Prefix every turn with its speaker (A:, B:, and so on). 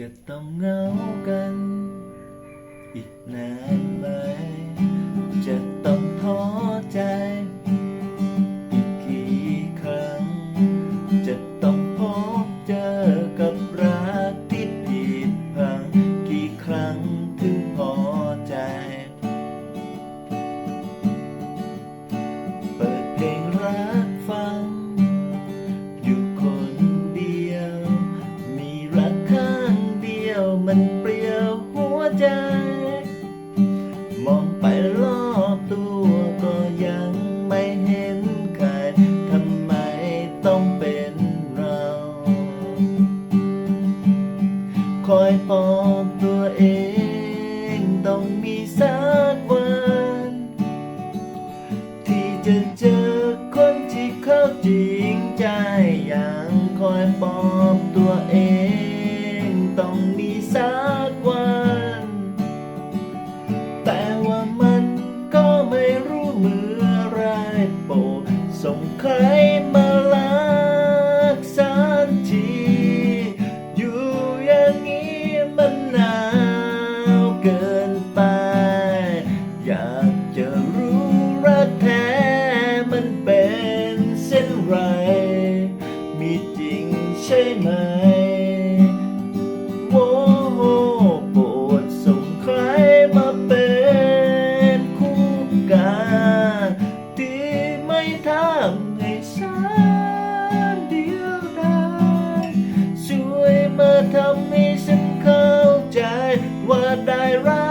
A: จะต้องเหงากัน อีกนานไหม จะต้องท้อใจ มันเปลี่ยวหัวใจ มองไปรอบตัวก็ยังไม่เห็นใครทำไมต้องเป็นเรา คอยปลอบตัวเองต้องมีสักวัน ที่จะเจอคนที่เข้าจริงใจอย่างคอยปลอบตัวเอง โปรดส่งใครมาลักสันที อยู่อย่างนี้มันหนาวเกินไป อยากจะรู้รักแท้มันเป็นเส้นไร มีจริงใช่ไหมำให้ฉันเดียวดายช่วยมาทำให้ฉันเข้าใจว่าได้รัก